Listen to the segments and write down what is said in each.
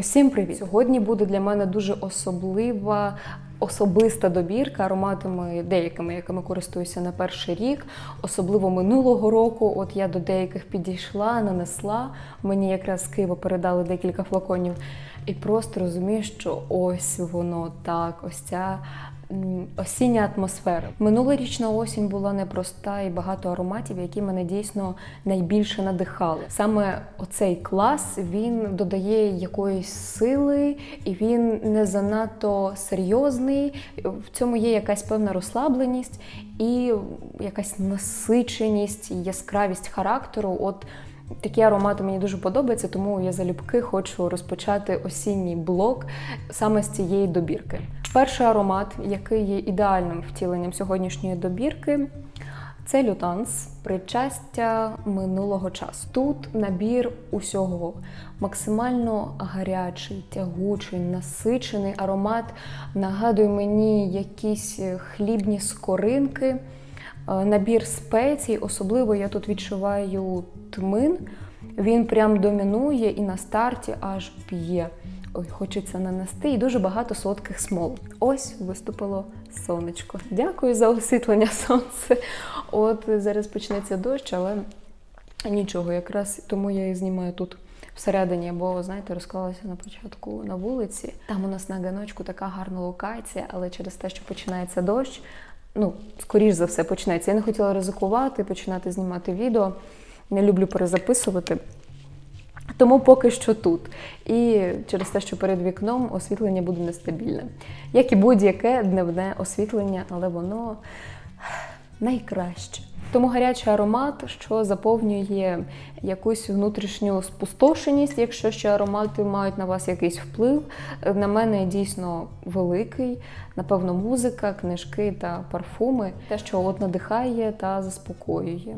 Усім привіт! Сьогодні буде для мене дуже особлива. Особиста добірка ароматами, деякими, якими користуюся на перший рік, особливо минулого року. От я до деяких підійшла, нанесла. Мені якраз з Києва передали декілька флаконів, і просто розумію, що ось воно так, ось ця осіння атмосфера. Минулорічна осінь була непроста і багато ароматів, які мене дійсно найбільше надихали. Саме оцей клас він додає якоїсь сили, і він не занадто серйозний. В цьому є якась певна розслабленість і якась насиченість, яскравість характеру. От Такі аромати мені дуже подобаються, тому я залюбки хочу розпочати осінній блок саме з цієї добірки. Перший аромат, який є ідеальним втіленням сьогоднішньої добірки, це лютанс, причастя минулого часу. Тут набір усього максимально гарячий, тягучий, насичений аромат. Нагадує мені якісь хлібні скоринки. Е, Набір спецій, особливо я тут відчуваю тмин. Він прям домінує і на старті аж б'є. Ой, хочеться нанести і дуже багато солодких смол. Ось виступило сонечко. Дякую за освітлення сонце. От зараз почнеться дощ, але нічого, якраз тому я і знімаю тут всередині, бо знаєте, розклалася на початку на вулиці. Там у нас на ганочку така гарна локація, але через те, що починається дощ, ну, скоріш за все, почнеться. Я не хотіла ризикувати, починати знімати відео. Не люблю перезаписувати. Тому поки що тут. І через те, що перед вікном освітлення буде нестабільне. Як і будь-яке дневне освітлення, але воно найкраще. Тому гарячий аромат, що заповнює якусь внутрішню спустошеність, якщо ще аромати мають на вас якийсь вплив. На мене дійсно великий. Напевно, музика, книжки та парфуми. Те, що от надихає та заспокоює.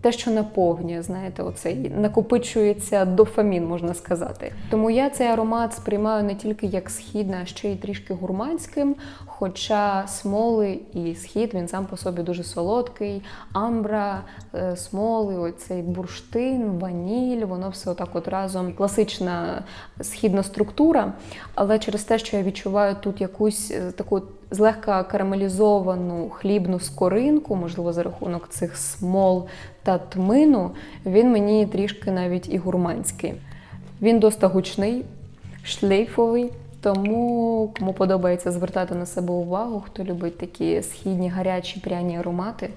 Те, що наповнює, знаєте, оцей накопичується дофамін, можна сказати. Тому я цей аромат сприймаю не тільки як східний, а ще й трішки гурманським. Хоча смоли і схід він сам по собі дуже солодкий, амбра, е, смоли, оцей бурштин, ваніль, воно все отак от разом класична східна структура. Але через те, що я відчуваю тут якусь е, таку злегка карамелізовану хлібну скоринку, можливо, за рахунок цих смол та тмину, він мені трішки навіть і гурманський. Він доста гучний, шлейфовий. Тому кому подобається звертати на себе увагу, хто любить такі східні гарячі пряні аромати,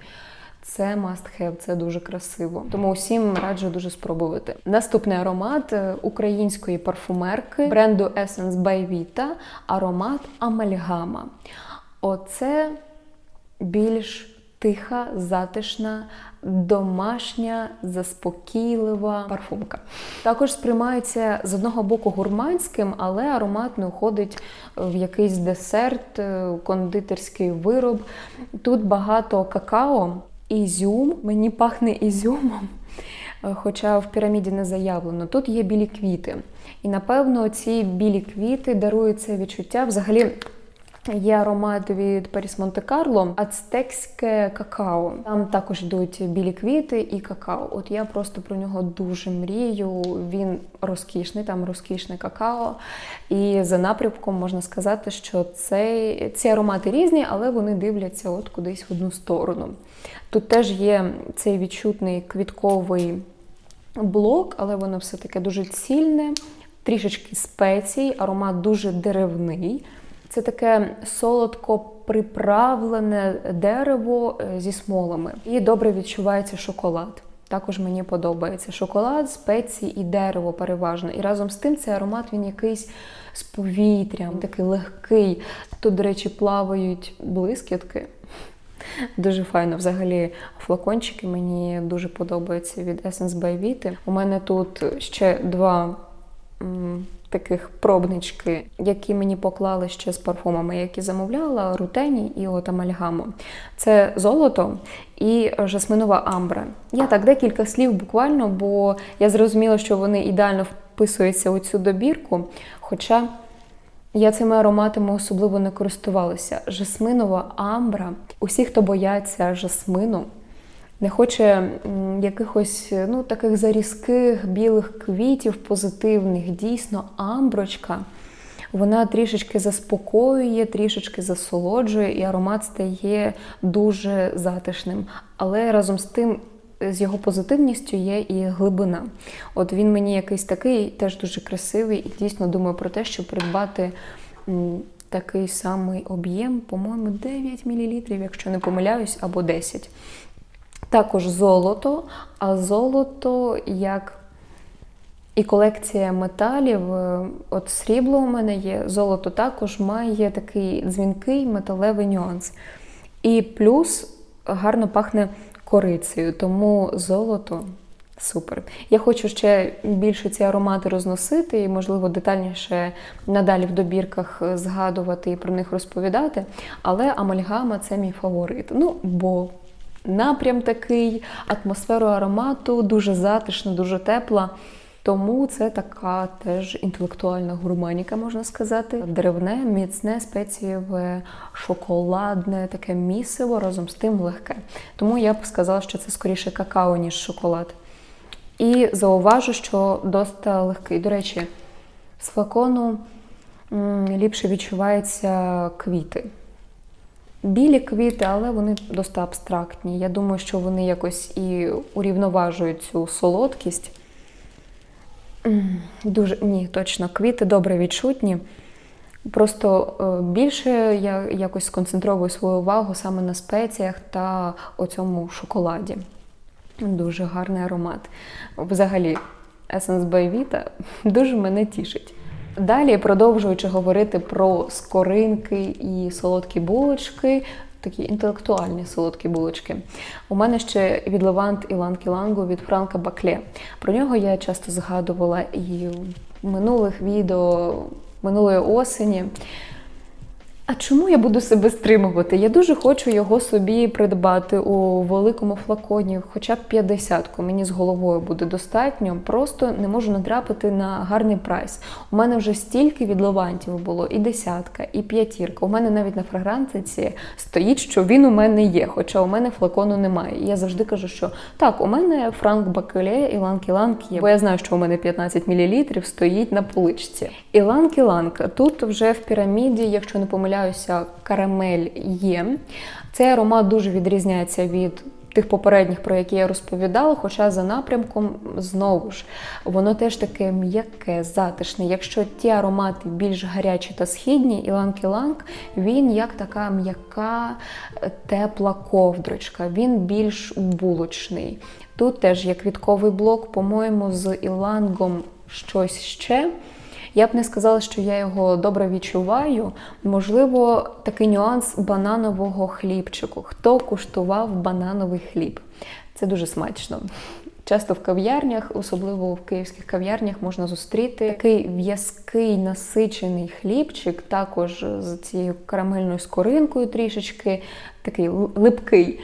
це must have, це дуже красиво. Тому усім раджу дуже спробувати. Наступний аромат е, української парфумерки бренду Essence by Vita, аромат Амальгама. Оце більш тиха, затишна, домашня, заспокійлива парфумка. Також сприймається з одного боку гурманським, але аромат не уходить в якийсь десерт, е, кондитерський вироб. Тут багато какао, ізюм. Мені пахне ізюмом. е, Хоча в піраміді не заявлено, тут є білі квіти. І напевно ці білі квіти дарують це відчуття. Взагалі Є аромат від Паріс Монте Карло, ацтекське какао. Там також йдуть білі квіти і какао. От я просто про нього дуже мрію. Він розкішний, там розкішне какао. І за напрямком можна сказати, що цей, ці аромати різні, але вони дивляться от кудись в одну сторону. Тут теж є цей відчутний квітковий блок, але воно все таке дуже цільне, трішечки спецій, аромат дуже деревний. Це таке солодко приправлене дерево е, зі смолами. І добре відчувається шоколад. Також мені подобається шоколад, спеції і дерево переважно. І разом з тим цей аромат він якийсь з повітрям, такий легкий. Тут, до речі, плавають блискітки. Дуже файно. Взагалі, флакончики мені дуже подобаються від Essence by Vita. У мене тут ще два таких пробнички, які мені поклали ще з парфумами, які замовляла, рутені і от амальгамо. Це золото і жасминова амбра. Я так декілька слів буквально, бо я зрозуміла, що вони ідеально вписуються у цю добірку. Хоча я цими ароматами особливо не користувалася. Жасминова амбра. Усі, хто бояться жасмину, не хоче якихось ну, таких зарізких білих квітів, позитивних. Дійсно, амброчка. Вона трішечки заспокоює, трішечки засолоджує, і аромат стає дуже затишним. Але разом з тим, з його позитивністю є і глибина. От він мені якийсь такий, теж дуже красивий, і дійсно думаю про те, щоб придбати такий самий об'єм, по-моєму, 9 мл, якщо не помиляюсь, або 10. Також золото, а золото як і колекція металів. е, От срібло у мене є, золото також має такий дзвінкий металевий нюанс. І плюс гарно пахне корицею, тому золото супер. Я хочу ще більше ці аромати розносити і, можливо, детальніше надалі в добірках е, згадувати і про них розповідати. Але амальгама це мій фаворит. Ну, бо напрям такий, атмосферу аромату дуже затишна, дуже тепла. Тому це така теж інтелектуальна гурманіка, можна сказати. Деревне, міцне, спецієве, шоколадне, таке місиво, разом з тим легке. Тому я б сказала, що це скоріше какао, ніж шоколад. І зауважу, що доста легкий. До речі, з флакону ліпше відчуваються квіти. Білі квіти, але вони досить абстрактні. Я думаю, що вони якось і урівноважують цю солодкість. Дуже ні, точно, квіти добре відчутні. Просто е, більше я якось сконцентровую свою увагу саме на спеціях та оцьому шоколаді. Дуже гарний аромат. Взагалі, Essence by Vita дуже мене тішить. Далі, продовжуючи говорити про скоринки і солодкі булочки, такі інтелектуальні солодкі булочки. У мене ще від Левант і Ланкі Лангу від Франка Бакле. Про нього я часто згадувала і в минулих відео минулої осені. А чому я буду себе стримувати? Я дуже хочу його собі придбати у великому флаконі, хоча б 50-ку. Мені з головою буде достатньо. Просто не можу натрапити на гарний прайс. У мене вже стільки від левантів було, і десятка, і п'ятірка. У мене навіть на фрагрантиці стоїть, що він у мене є, хоча у мене флакону немає. І я завжди кажу, що так, у мене Франк Бакеле і Ланкі Ланг є, бо я знаю, що у мене 15 мл стоїть на поличці. І Ланкі Ланг тут вже в піраміді, якщо не помиляюся, карамель є. Цей аромат дуже відрізняється від тих попередніх, про які я розповідала, хоча за напрямком знову ж воно теж таке м'яке, затишне. Якщо ті аромати більш гарячі та східні, Іланг Іланг, він як така м'яка, е, тепла ковдрочка, він більш булочний. Тут теж є квітковий блок, по-моєму, з ілангом щось ще. Я б не сказала, що я його добре відчуваю. Можливо, такий нюанс бананового хлібчику. Хто куштував банановий хліб? Це дуже смачно. Часто в кав'ярнях, особливо в київських кав'ярнях, можна зустріти такий в'язкий насичений хлібчик, також з цією карамельною скоринкою трішечки, такий липкий.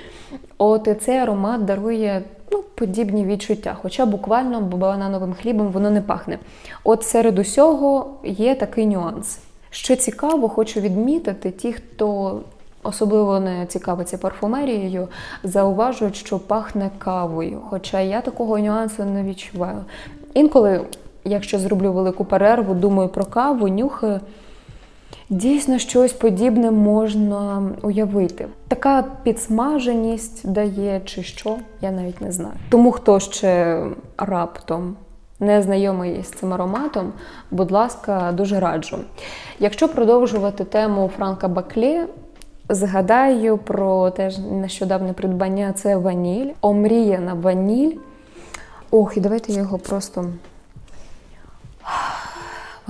От цей аромат дарує ну, подібні відчуття, хоча буквально банановим хлібом воно не пахне. От серед усього є такий нюанс. Що цікаво, хочу відмітити, ті, хто особливо не цікавиться парфумерією, зауважують, що пахне кавою. Хоча я такого нюансу не відчуваю. Інколи, якщо зроблю велику перерву, думаю про каву, нюхаю. Дійсно, щось подібне можна уявити. Така підсмаженість дає чи що, я навіть не знаю. Тому хто ще раптом не знайомий з цим ароматом, будь ласка, дуже раджу. Якщо продовжувати тему Франка Бакле, згадаю про теж нещодавне придбання це ваніль, омріяна ваніль. Ох, і давайте я його просто.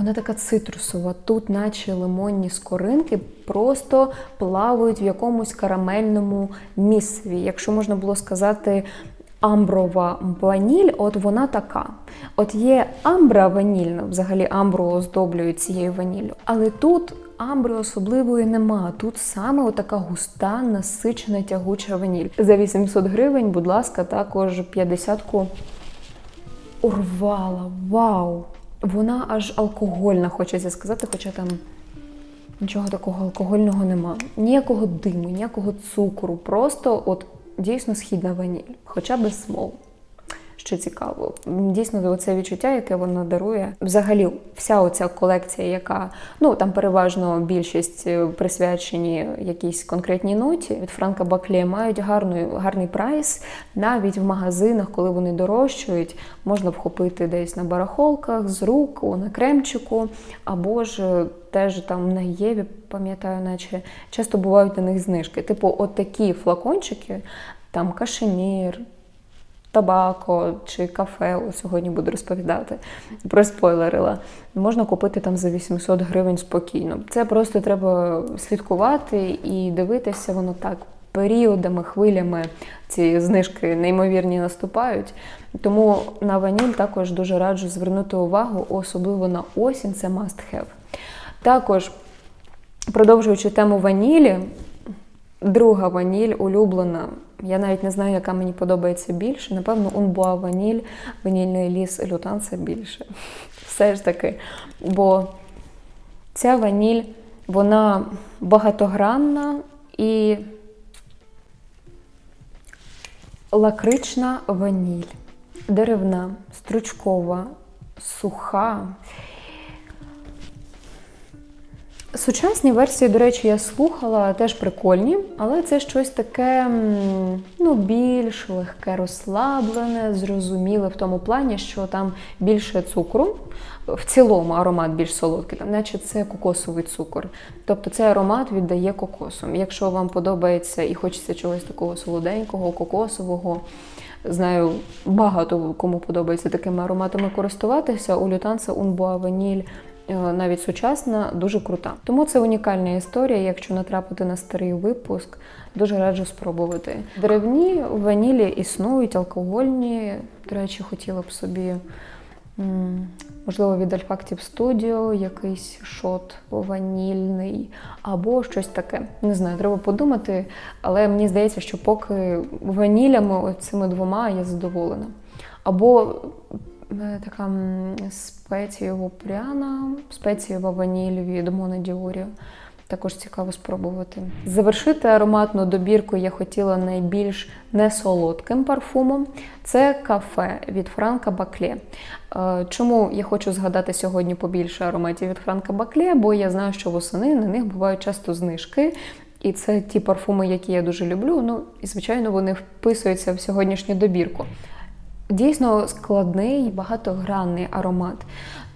Вона така цитрусова. Тут, наче лимонні скоринки, просто плавають в якомусь карамельному місиві. Якщо можна було сказати, амброва ваніль, от вона така. От є амбра ванільна, взагалі амбру оздоблюють цією ваніллю. Але тут амбри особливої нема. Тут саме отака густа, насичена, тягуча ваніль. За 800 гривень, будь ласка, також 50-ку урвала. Вау! Вона аж алкогольна, хочеться сказати, хоча там нічого такого алкогольного нема. Ніякого диму, ніякого цукру. Просто от дійсно східна ваніль, хоча без смол. Що цікаво, дійсно це відчуття, яке вона дарує. Взагалі, вся оця колекція, яка ну там переважно більшість е, присвячені якійсь конкретній ноті від Франка Баклє, мають гарний, гарний прайс. Навіть в магазинах, коли вони дорожчують, можна вхопити десь на барахолках з рук, на кремчику, або ж е, теж там на Єві, пам'ятаю, наче часто бувають на них знижки. Типу, от такі флакончики, там кашемір табако чи кафе, О, сьогодні буду розповідати, про спойлерила. Можна купити там за 800 гривень спокійно. Це просто треба слідкувати і дивитися, воно так. Періодами, хвилями ці знижки неймовірні наступають. Тому на ваніль також дуже раджу звернути увагу, особливо на осінь, це must have. Також, продовжуючи тему ванілі, друга ваніль улюблена. Я навіть не знаю, яка мені подобається більше. Напевно, Унбуа ваніль, ванільний ліс Лютан це більше. Все ж таки. Бо ця ваніль, вона багатогранна і лакрична ваніль, деревна, стручкова, суха. Сучасні версії, до речі, я слухала теж прикольні, але це щось таке ну, більш легке, розслаблене, зрозуміле в тому плані, що там більше цукру. В цілому аромат більш солодкий, там, наче це кокосовий цукор. Тобто цей аромат віддає кокосом. Якщо вам подобається і хочеться чогось такого солоденького, кокосового, знаю, багато кому подобається такими ароматами користуватися. У лютанца Унбуа Ваніль навіть сучасна, дуже крута. Тому це унікальна історія. Якщо натрапити на старий випуск, дуже раджу спробувати. Деревні ванілі існують, алкогольні. До речі, хотіла б собі. Можливо, від Alfactive Studio якийсь шот ванільний або щось таке. Не знаю, треба подумати, але мені здається, що поки ванілями цими двома я задоволена. Або е, така м, спецієво пряна, спецієва ваніль від Мона Діоріо. Також цікаво спробувати. Завершити ароматну добірку я хотіла найбільш несолодким парфумом. Це кафе від Франка Баклє. Е, Чому я хочу згадати сьогодні побільше ароматів від Франка Баклє? Бо я знаю, що восени на них бувають часто знижки. І це ті парфуми, які я дуже люблю. Ну і звичайно, вони вписуються в сьогоднішню добірку. Дійсно складний, багатогранний аромат.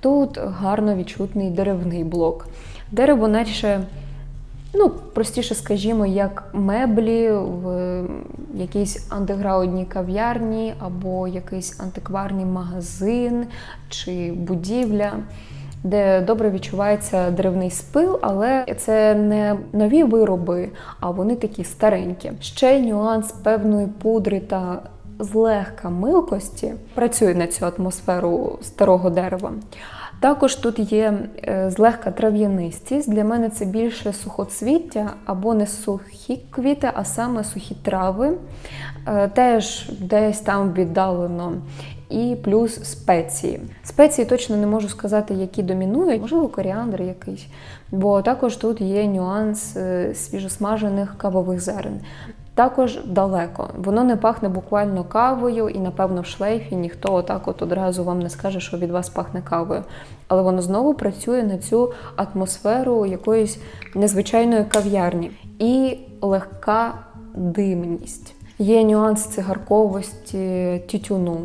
Тут гарно відчутний деревний блок. Дерево, наче, ну, простіше скажімо, як меблі в якійсь андеграундній кав'ярні або якийсь антикварний магазин чи будівля. Де добре відчувається деревний спил, але це не нові вироби, а вони такі старенькі. Ще нюанс певної пудри та злегка милкості працює на цю атмосферу старого дерева. Також тут є е, злегка трав'янистість. Для мене це більше сухоцвіття або не сухі квіти, а саме сухі трави. Е, Теж десь там віддалено. І плюс спеції. Спеції точно не можу сказати, які домінують, можливо, коріандр якийсь. Бо також тут є нюанс е, свіжосмажених кавових зерен. Також далеко. Воно не пахне буквально кавою, і, напевно, в шлейфі ніхто отак от одразу вам не скаже, що від вас пахне кавою. Але воно знову працює на цю атмосферу якоїсь незвичайної кав'ярні. І легка димність. Є нюанс цигарковості тютюну,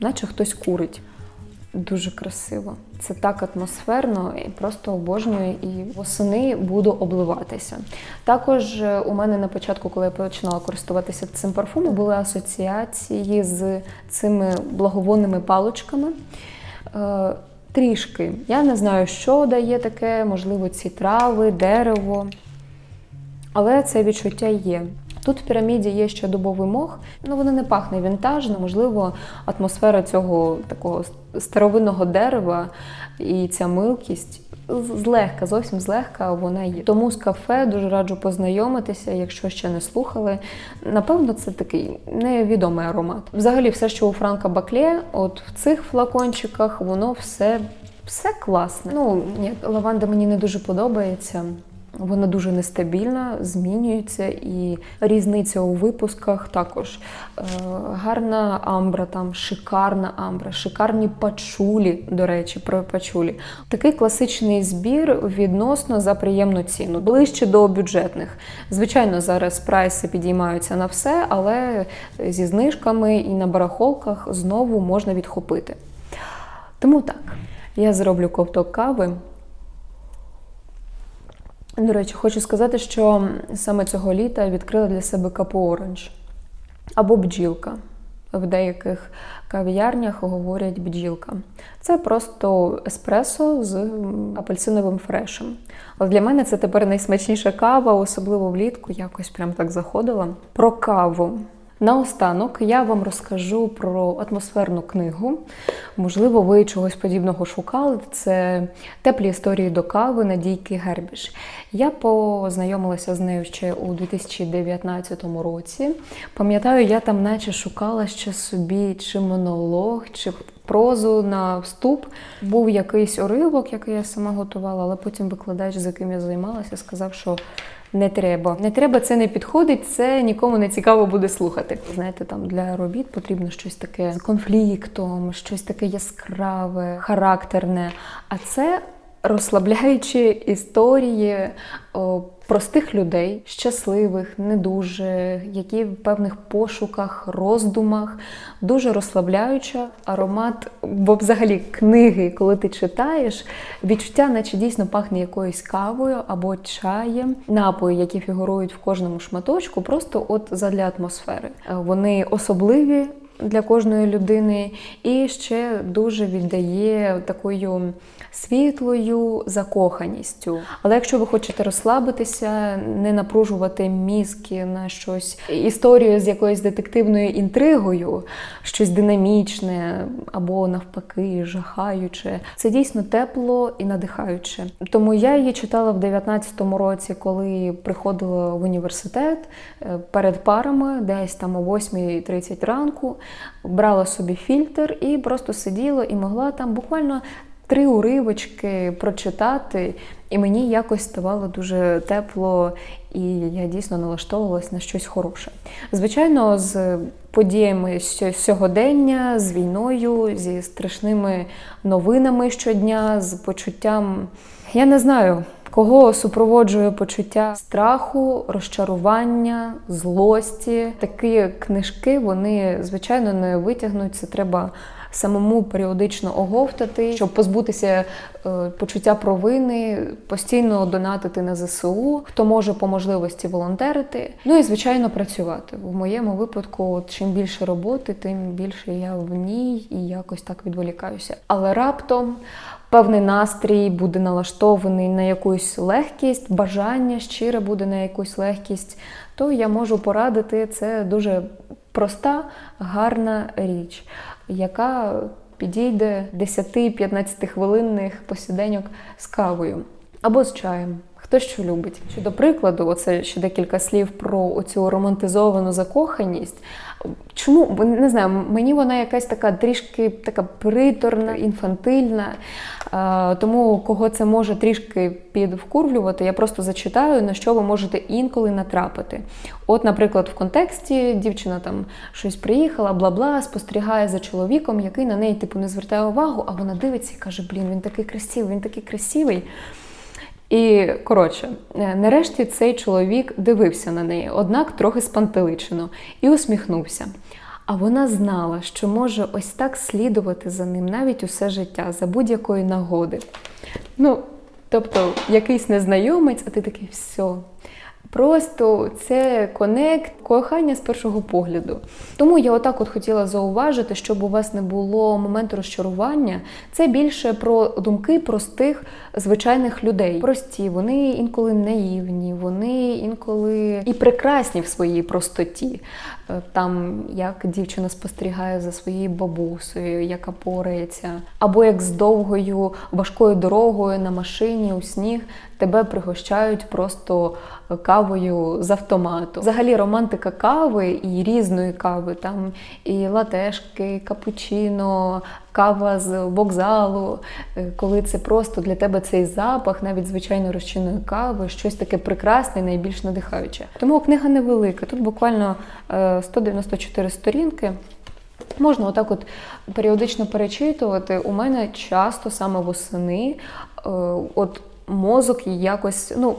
наче хтось курить. Дуже красиво. Це так атмосферно і просто обожнюю і восени буду обливатися. Також е, у мене на початку, коли я починала користуватися цим парфумом, були асоціації з цими благовонними паличками. Е, трішки. Я не знаю, що дає таке, можливо, ці трави, дерево. Але це відчуття є. Тут в піраміді є ще дубовий мох, ну воно не пахне вінтажно, можливо, атмосфера цього такого старовинного дерева і ця милкість злегка, зовсім злегка вона є. Тому з кафе дуже раджу познайомитися, якщо ще не слухали. Напевно, це такий невідомий аромат. Взагалі, все, що у Франка Баклє, от в цих флакончиках, воно все, все класне. Ну, лаванда мені не дуже подобається. Вона дуже нестабільна, змінюється, і різниця у випусках також. Е, гарна амбра, там шикарна амбра, шикарні пачулі, до речі, про пачулі. Такий класичний збір відносно за приємну ціну, ближче до бюджетних. Звичайно, зараз прайси підіймаються на все, але зі знижками і на барахолках знову можна відхопити. Тому так, я зроблю ковток кави. До речі, хочу сказати, що саме цього літа відкрила для себе капу оранж або бджілка. В деяких кав'ярнях говорять бджілка. Це просто еспресо з апельсиновим фрешем. Але для мене це тепер найсмачніша кава, особливо влітку, якось прям так заходила. Про каву. Наостанок я вам розкажу про атмосферну книгу. Можливо, ви чогось подібного шукали. Це теплі історії до кави Надійки Гербіш. Я познайомилася з нею ще у 2019 році. Пам'ятаю, я там наче шукала ще собі чи монолог, чи прозу на вступ. Був якийсь уривок, який я сама готувала, але потім викладач, з яким я займалася, сказав, що не треба. Не треба, це не підходить, це нікому не цікаво буде слухати. Знаєте, там для робіт потрібно щось таке з конфліктом, щось таке яскраве, характерне. А це розслабляючі історії простих людей, щасливих, не дуже, які в певних пошуках, роздумах, дуже розслабляюча аромат, бо взагалі книги, коли ти читаєш, відчуття, наче дійсно пахне якоюсь кавою або чаєм, напої, які фігурують в кожному шматочку, просто от задля атмосфери. Вони особливі. Для кожної людини і ще дуже віддає такою світлою закоханістю. Але якщо ви хочете розслабитися, не напружувати мізки на щось, історію з якоюсь детективною інтригою, щось динамічне або навпаки, жахаюче, це дійсно тепло і надихаюче. Тому я її читала в 19-му році, коли приходила в університет е, перед парами, десь там о 8.30 ранку, брала собі фільтр і просто сиділа і могла там буквально три уривочки прочитати, і мені якось ставало дуже тепло, і я дійсно налаштовувалась на щось хороше. Звичайно, з подіями сьогодення, з війною, зі страшними новинами щодня, з почуттям, я не знаю. Кого супроводжує почуття страху, розчарування, злості. Такі книжки вони, звичайно, не витягнуть. Це треба самому періодично оговтати, щоб позбутися е, почуття провини, постійно донатити на ЗСУ, хто може по можливості волонтерити. Ну і звичайно працювати. В моєму випадку, чим більше роботи, тим більше я в ній і якось так відволікаюся. Але раптом. Певний настрій буде налаштований на якусь легкість, бажання щире буде на якусь легкість, то я можу порадити це дуже проста, гарна річ яка підійде 10-15 хвилинних посіденьок з кавою або з чаєм. Хто що любить. Щодо прикладу, оце ще декілька слів про оцю романтизовану закоханість. Чому не знаю, мені вона якась така трішки така приторна, інфантильна. Тому кого це може трішки підвкурвлювати, я просто зачитаю, на що ви можете інколи натрапити. От, наприклад, в контексті дівчина там щось приїхала, бла бла, спостерігає за чоловіком, який на неї типу не звертає увагу, а вона дивиться і каже: Блін, він такий красивий, він такий красивий. І коротше, е, нарешті цей чоловік дивився на неї, однак трохи спантеличено, і усміхнувся. А вона знала, що може ось так слідувати за ним навіть усе життя, за будь-якої нагоди. Ну, тобто, якийсь незнайомець, а ти такий все. Просто це конект, кохання з першого погляду. Тому я отак от хотіла зауважити, щоб у вас не було моменту розчарування. Це більше про думки простих звичайних людей. Прості, вони інколи наївні, вони інколи і прекрасні в своїй простоті. Е, там як дівчина спостерігає за своєю бабусею, яка порається, або як з довгою важкою дорогою на машині у сніг тебе пригощають просто кавою з автомату. Взагалі романтика кави і різної кави, там і латешки, капучино, кава з вокзалу, е, коли це просто для тебе цей запах, навіть звичайно розчинної кави, щось таке прекрасне і найбільш надихаюче. Тому книга невелика. Тут буквально е, 194 сторінки. Можна отак от періодично перечитувати. У мене часто саме восени е, от мозок якось ну,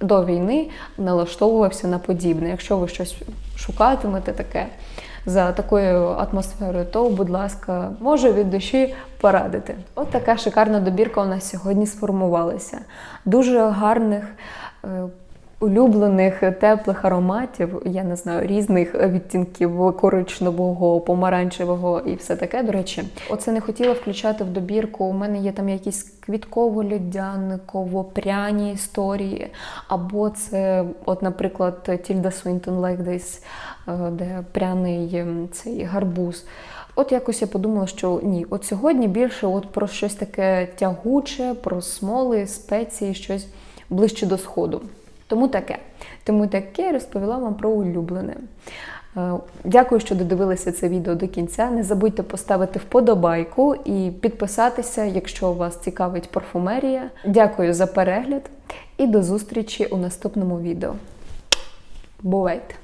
до війни налаштовувався на подібне. Якщо ви щось шукатимете таке за такою атмосферою, то, будь ласка, можу від душі порадити. От така шикарна добірка у нас сьогодні сформувалася. Дуже гарних. Е, улюблених теплих ароматів, я не знаю, різних відтінків коричневого, помаранчевого і все таке. До речі, оце не хотіла включати в добірку. У мене є там якісь квітково-льодяниково пряні історії. Або це, от, наприклад, Тільда Свінтон Like е, де пряний цей гарбуз. От якось я подумала, що ні, от сьогодні більше от про щось таке тягуче, про смоли, спеції, щось ближче до сходу. Тому таке. Тому таке розповіла вам про улюблене. Е, Дякую, що додивилися це відео до кінця. Не забудьте поставити вподобайку і підписатися, якщо вас цікавить парфумерія. Дякую за перегляд і до зустрічі у наступному відео. Бувайте!